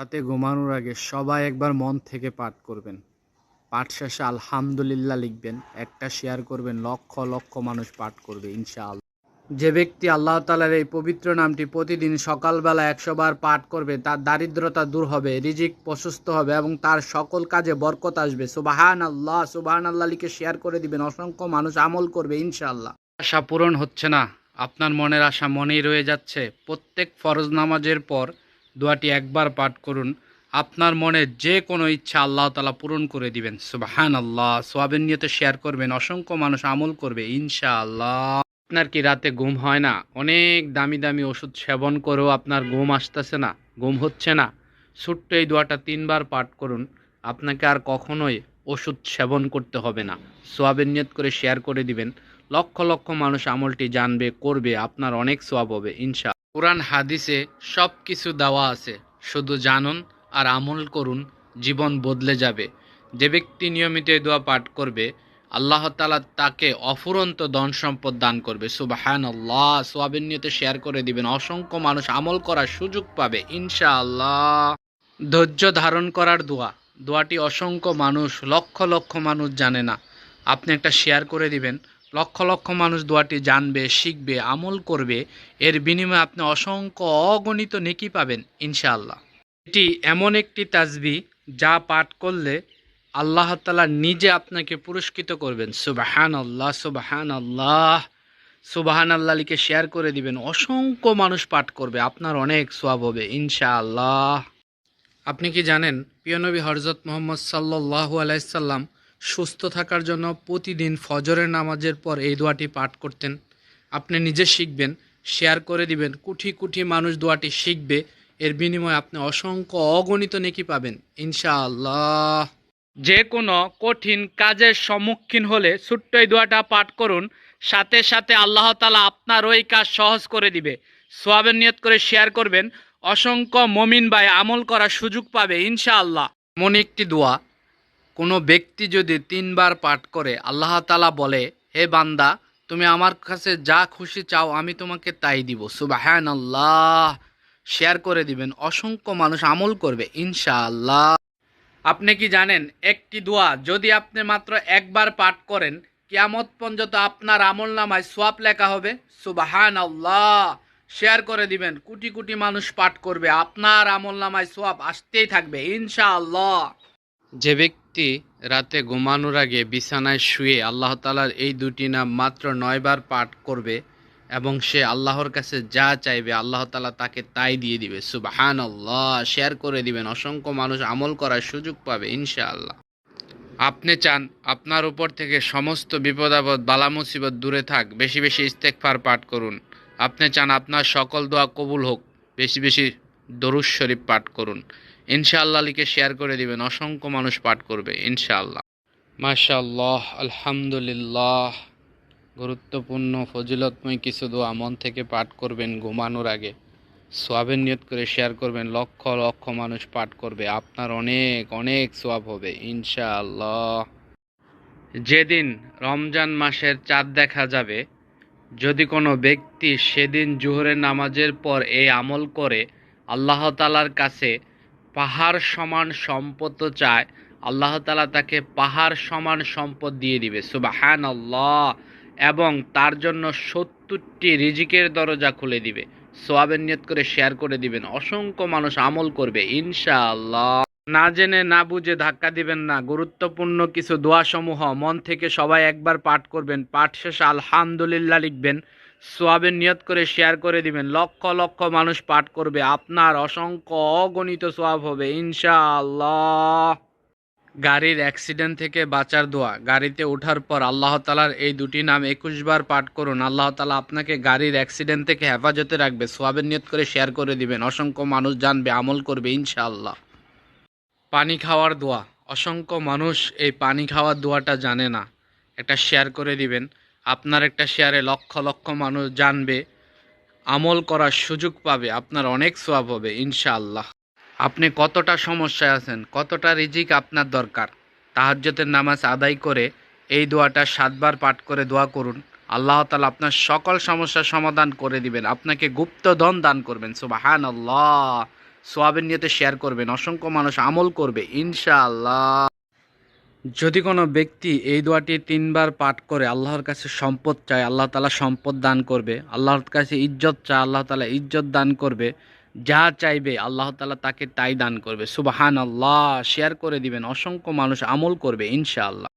রাতে ঘুমানোর আগে সবাই একবার মন থেকে পাঠ করবেন। পাঠ শেষে আলহামদুলিল্লাহ লিখবেন। একটা শেয়ার করবেন, লক্ষ লক্ষ মানুষ পাঠ করবে, ইনশাআল্লাহ। যে ব্যক্তি আল্লাহ তালার এই পবিত্র নামটি প্রতিদিন সকালবেলা একশো বার পাঠ করবে, তার দারিদ্রতা দূর হবে, রিজিক প্রশস্ত হবে এবং তার সকল কাজে বরকত আসবে। সুবাহান আল্লাহ সুবাহান আল্লাহ লিখে শেয়ার করে দিবেন। অসংখ্য মানুষ আমল করবে, ইনশাআল্লাহ। আশা পূরণ হচ্ছে না। আপনার মনের আশা মনেই রয়ে যাচ্ছে। প্রত্যেক ফরজ নামাজের পর দোয়াটি একবার পাঠ করুন। আপনার মনে যে কোনো ইচ্ছা আল্লাহ তালা পূরণ করে দিবেন। সুবাহান আল্লাহ সোয়াবের নিয়তে শেয়ার করবেন। অসংখ্য মানুষ আমল করবে, ইনশাআল্লাহ। আপনার কি রাতে ঘুম হয় না? অনেক দামি দামি ওষুধ সেবন করেও আপনার ঘুম আসতেছে না, ঘুম হচ্ছে না। ছোট্ট এই দোয়াটা তিনবার পাঠ করুন। আপনাকে আর কখনোই ওষুধ সেবন করতে হবে না। সোয়াবের নিয়ত করে শেয়ার করে দিবেন। লক্ষ লক্ষ মানুষ আমলটি জানবে, করবে, আপনার অনেক সোয়াব হবে ইনশা কোরআন হাদিসে সব কিছু দেওয়া আছে। শুধু জানুন আর আমল করুন, জীবন বদলে যাবে। যে ব্যক্তি নিয়মিত এই দোয়া পাঠ করবে, আল্লাহ তালা তাকে অফুরন্ত ধন সম্পদ দান করবে। সুবাহান আল্লাহ সোয়াবের নিয়তে শেয়ার করে দিবেন। অসংখ্য মানুষ আমল করার সুযোগ পাবে, ইনশাআল্লাহ। ধৈর্য ধারণ করার দোয়া। দোয়াটি অসংখ্য মানুষ, লক্ষ লক্ষ মানুষ জানে না। আপনি একটা শেয়ার করে দিবেন লক্ষ লক্ষ মানুষ দোয়াটি জানবে, শিখবে, আমল করবে। এর বিনিময়ে আপনি অসংখ্য অগণিত নেকি পাবেন, ইনশাআল্লাহ। এটি এমন একটি তাজবি যা পাঠ করলে আল্লাহ তালা নিজে আপনাকে পুরস্কৃত করবেন। সুবাহান আল্লাহ সুবাহান আল্লাহ সুবাহান আল্লাহ লিখে শেয়ার করে দিবেন। অসংখ্য মানুষ পাঠ করবে, আপনার অনেক সোয়াব হবে, ইনশাআল্লাহ। আপনি কি জানেন পিয়নবী হরজত মোহাম্মদ সাল্লাহ আলাইসাল্লাম সুস্থ থাকার জন্য প্রতিদিন ফজরের নামাজের পর এই দোয়াটি পাঠ করতেন। আপনি নিজে শিখবেন, শেয়ার করে দিবেন। কুঠি কুঠি মানুষ দোয়াটি শিখবে। এর বিনিময়ে আপনি অসংখ্য অগণিত নেকি পাবেন, ইনশাআল্লাহ। যে কোনো কঠিন কাজের সম্মুখীন হলে ছোট্ট এই দোয়াটা পাঠ করুন। সাথে সাথে আল্লাহ তালা আপনার ওই কাজ সহজ করে দিবে। সোয়াবের নিয়ত করে শেয়ার করবেন। অসংখ্য মমিন ভাই আমল করার সুযোগ পাবে, ইনশাআল্লাহ। এমন একটি দোয়া কোনো ব্যক্তি যদি তিনবার পাঠ করে, আল্লাহ তালা বলে, হে বান্দা, তুমি আমার কাছে যা খুশি চাও, আমি তোমাকে তাই দিব। সুবাহান আল্লাহ শেয়ার করে দিবেন। অসংখ্য মানুষ আমল করবে, ইনশাআল্লাহ। আপনি কি জানেন, একটি দোয়া, যদি আপনি মাত্র একবার পাঠ করেন, কিয়ামত পর্যন্ত আপনার আমল নামায় সোয়াব লেখা হবে? সুবাহান আল্লাহ শেয়ার করে দিবেন, কোটি কোটি মানুষ পাঠ করবে, আপনার আমল নামায় সোয়াব আসতেই থাকবে, ইনশাআল্লাহ। যে ব্যক্তি রাতে ঘুমানোর আগে বিছানায় শুয়ে আল্লাহ তালার এই দুটি নাম মাত্র নয়বার পাঠ করবে এবং সে আল্লাহর কাছে যা চাইবে আল্লাহ তালা তাকে তাই দিয়ে দিবে। সুবাহান আল্লাহ শেয়ার করে দিবেন, অসংখ্য মানুষ আমল করার সুযোগ পাবে, ইনশাআল্লাহ। আপনি চান আপনার উপর থেকে সমস্ত বিপদ আপদ, বালা মুসিবত দূরে থাক, বেশি বেশি ইস্তেকফার পাঠ করুন। আপনি চান আপনার সকল দোয়া কবুল হোক, বেশি বেশি দরুজ শরীফ পাঠ করুন। ইনশাআল্লাহ লিখে শেয়ার করে দিবেন। অসংখ্য মানুষ পাঠ করবে, ইনশাআল্লাহ। মাশাআল্লাহ, আলহামদুলিল্লাহ। গুরুত্বপূর্ণ, ফজিলতময় কিছু দোয়া মন থেকে পাঠ করবেন, ঘুমানোর আগে। সোয়াবের নিয়ত করে শেয়ার করবেন, লক্ষ লক্ষ মানুষ পাঠ করবে। আপনার অনেক অনেক সোয়াব হবে, ইনশাআল্লাহ। যেদিন রমজান মাসের চাঁদ দেখা যাবে, যদি কোনো ব্যক্তি সেদিন জোহরের নামাজের পর এই আমল করে, আল্লাহ তালার কাছে পাহাড় সমান সম্পদ তো চায়। আল্লাহ তালা তাকে পাহাড় সমান সম্পদ দিয়ে দিবে। সুবাহান আল্লাহ এবং তার জন্য সত্তরটি রিজিকের দরজা খুলে দিবে। সোয়াবের নিয়ত করে শেয়ার করে দিবেন। অসংখ্য মানুষ আমল করবে, ইনশাআল্লাহ। না জেনে, না বুঝে ধাক্কা দিবেন না। গুরুত্বপূর্ণ কিছু দোয়াসমূহ মন থেকে সবাই একবার পাঠ করবেন। পাঠ শেষে আলহামদুলিল্লাহ লিখবেন। সোয়াবের নিয়ত করে শেয়ার করে দিবেন। লক্ষ লক্ষ মানুষ পাঠ করবে। আপনার অসংখ্য অগণিত সোয়াব হবে, ইনশাআল্লাহ। গাড়ির অ্যাক্সিডেন্ট থেকে বাঁচার দোয়া। গাড়িতে ওঠার পর আল্লাহ তালার এই দুটি নাম একুশ বার পাঠ করুন। আল্লাহ তালা আপনাকে গাড়ির অ্যাক্সিডেন্ট থেকে হেফাজতে রাখবে। সোয়াবের নিয়ত করে শেয়ার করে দিবেন। অসংখ্য মানুষ জানবে, আমল করবে, ইনশাআল্লাহ। পানি খাওয়ার দোয়া। অসংখ্য মানুষ এই পানি খাওয়ার দোয়াটা জানে না। এটা শেয়ার করে দিবেন। আপনার একটা শেয়ারে লক্ষ লক্ষ মানুষ জানবে, আমল করার সুযোগ পাবে, আপনার অনেক সোয়াব হবে, ইনশাআল্লাহ। আপনি কতটা সমস্যায় আছেন, কতটা রিজিক আপনার দরকার তাহাজ্যতের নামাজ আদায় করে এই দোয়াটা সাতবার পাঠ করে দোয়া করুন। আল্লাহ তালা আপনার সকল সমস্যার সমাধান করে দিবেন, আপনাকে গুপ্ত ধন দান করবেন সুবাহান আল্লাহ সোয়াবের নিয়তে শেয়ার করবেন, অসংখ্য মানুষ আমল করবে, ইনশাআল্লাহ। যদি কোনো ব্যক্তি এই দোয়াটি তিনবার পাঠ করে আল্লাহর কাছে সম্পদ চায়, আল্লাহ তালা সম্পদ দান করবে, আল্লাহর কাছে ইজ্জত চায়, আল্লাহ তালা ইজ্জত দান করবে, যা চাইবে আল্লাহ তালা তাকে তাই দান করবে। সুবাহান আল্লাহ শেয়ার করে দিবেন, অসংখ্য মানুষ আমল করবে, ইনশাআল্লাহ।